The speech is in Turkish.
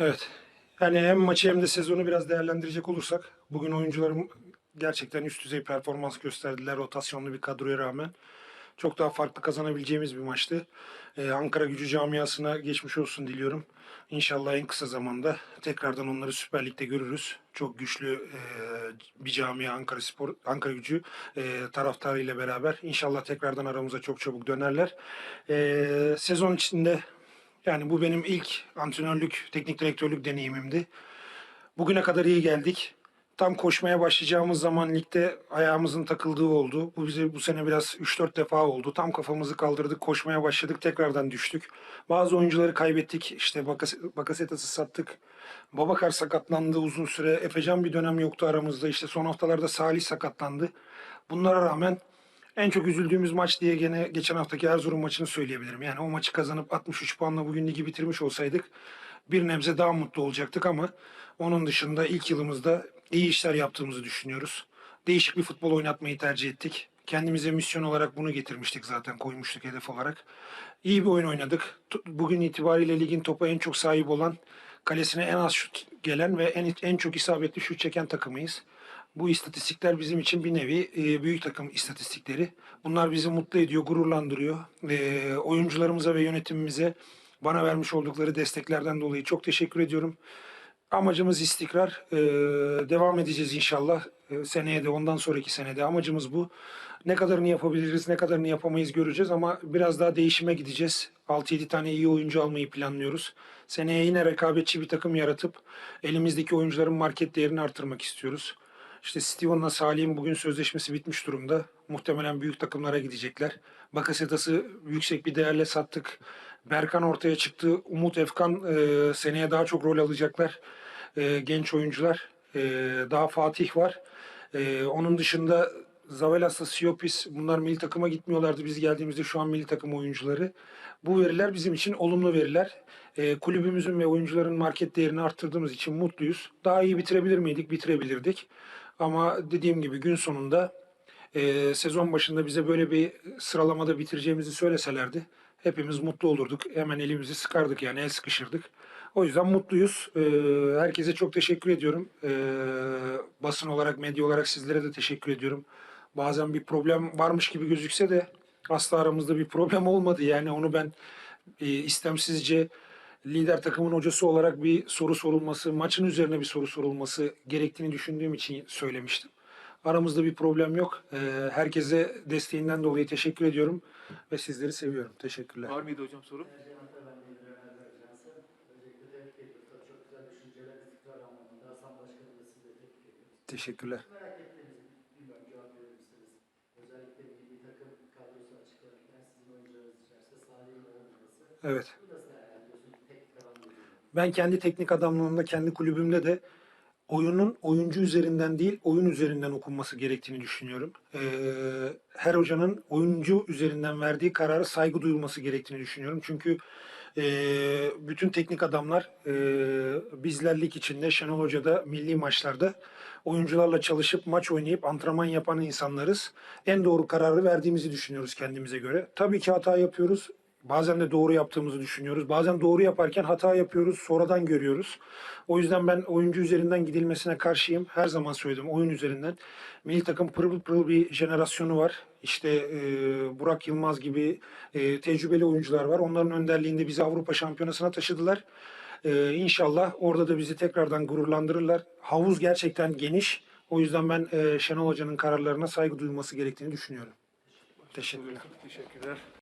Evet. Yani hem maçı hem de sezonu biraz değerlendirecek olursak bugün oyuncularım gerçekten üst düzey performans gösterdiler rotasyonlu bir kadroya rağmen. Çok daha farklı kazanabileceğimiz bir maçtı. Ee, Ankara gücü camiasına geçmiş olsun diliyorum. İnşallah en kısa zamanda tekrardan onları Süper Lig'de görürüz. Çok güçlü e, bir camia Ankara Spor, Ankara gücü e, taraftarıyla beraber. İnşallah tekrardan aramıza çok çabuk dönerler. E, sezon içinde yani bu benim ilk antrenörlük, teknik direktörlük deneyimimdi. Bugüne kadar iyi geldik. Tam koşmaya başlayacağımız zaman ligde ayağımızın takıldığı oldu. Bu bize bu sene biraz 3-4 defa oldu. Tam kafamızı kaldırdık, koşmaya başladık, tekrardan düştük. Bazı oyuncuları kaybettik. İşte Bakas- Bakasetas'ı sattık. Babakar sakatlandı uzun süre. Efecan bir dönem yoktu aramızda. İşte son haftalarda Salih sakatlandı. Bunlara rağmen en çok üzüldüğümüz maç diye gene geçen haftaki Erzurum maçını söyleyebilirim. Yani o maçı kazanıp 63 puanla bugün ligi bitirmiş olsaydık bir nebze daha mutlu olacaktık ama onun dışında ilk yılımızda iyi işler yaptığımızı düşünüyoruz. Değişik bir futbol oynatmayı tercih ettik. Kendimize misyon olarak bunu getirmiştik zaten koymuştuk hedef olarak. İyi bir oyun oynadık. Bugün itibariyle ligin topa en çok sahip olan, kalesine en az şut gelen ve en, en çok isabetli şut çeken takımıyız. Bu istatistikler bizim için bir nevi e, büyük takım istatistikleri. Bunlar bizi mutlu ediyor, gururlandırıyor. E, oyuncularımıza ve yönetimimize bana vermiş oldukları desteklerden dolayı çok teşekkür ediyorum. Amacımız istikrar. E, devam edeceğiz inşallah. E, seneye de ondan sonraki senede amacımız bu. Ne kadarını yapabiliriz, ne kadarını yapamayız göreceğiz ama biraz daha değişime gideceğiz. 6-7 tane iyi oyuncu almayı planlıyoruz. Seneye yine rekabetçi bir takım yaratıp elimizdeki oyuncuların market değerini artırmak istiyoruz. İşte Steven'la Salih'in bugün sözleşmesi bitmiş durumda. Muhtemelen büyük takımlara gidecekler. Bakasetas'ı yüksek bir değerle sattık. Berkan ortaya çıktı. Umut Efkan e, seneye daha çok rol alacaklar. E, genç oyuncular. E, daha Fatih var. E, onun dışında Zavelas'la Siopis bunlar milli takıma gitmiyorlardı. Biz geldiğimizde şu an milli takım oyuncuları. Bu veriler bizim için olumlu veriler. E, kulübümüzün ve oyuncuların market değerini arttırdığımız için mutluyuz. Daha iyi bitirebilir miydik? Bitirebilirdik. Ama dediğim gibi gün sonunda e, sezon başında bize böyle bir sıralamada bitireceğimizi söyleselerdi hepimiz mutlu olurduk. Hemen elimizi sıkardık yani el sıkışırdık. O yüzden mutluyuz. E, herkese çok teşekkür ediyorum. E, basın olarak, medya olarak sizlere de teşekkür ediyorum. Bazen bir problem varmış gibi gözükse de asla aramızda bir problem olmadı. Yani onu ben e, istemsizce lider takımın hocası olarak bir soru sorulması, maçın üzerine bir soru sorulması gerektiğini düşündüğüm için söylemiştim. Aramızda bir problem yok. Ee, herkese desteğinden dolayı teşekkür ediyorum ve sizleri seviyorum. Teşekkürler. Var mıydı hocam soru? Ercan Evet. Ben kendi teknik adamlığımda, kendi kulübümde de oyunun oyuncu üzerinden değil, oyun üzerinden okunması gerektiğini düşünüyorum. Ee, her hocanın oyuncu üzerinden verdiği karara saygı duyulması gerektiğini düşünüyorum. Çünkü e, bütün teknik adamlar e, bizler lig içinde, Şenol Hoca'da, milli maçlarda oyuncularla çalışıp maç oynayıp antrenman yapan insanlarız. En doğru kararı verdiğimizi düşünüyoruz kendimize göre. Tabii ki hata yapıyoruz. Bazen de doğru yaptığımızı düşünüyoruz. Bazen doğru yaparken hata yapıyoruz, sonradan görüyoruz. O yüzden ben oyuncu üzerinden gidilmesine karşıyım. Her zaman söyledim oyun üzerinden. Milli takım pırıl pırıl bir jenerasyonu var. İşte e, Burak Yılmaz gibi e, tecrübeli oyuncular var. Onların önderliğinde bizi Avrupa Şampiyonası'na taşıdılar. E, inşallah orada da bizi tekrardan gururlandırırlar. Havuz gerçekten geniş. O yüzden ben e, Şenol Hoca'nın kararlarına saygı duyulması gerektiğini düşünüyorum. Teşekkürler. Teşekkürler.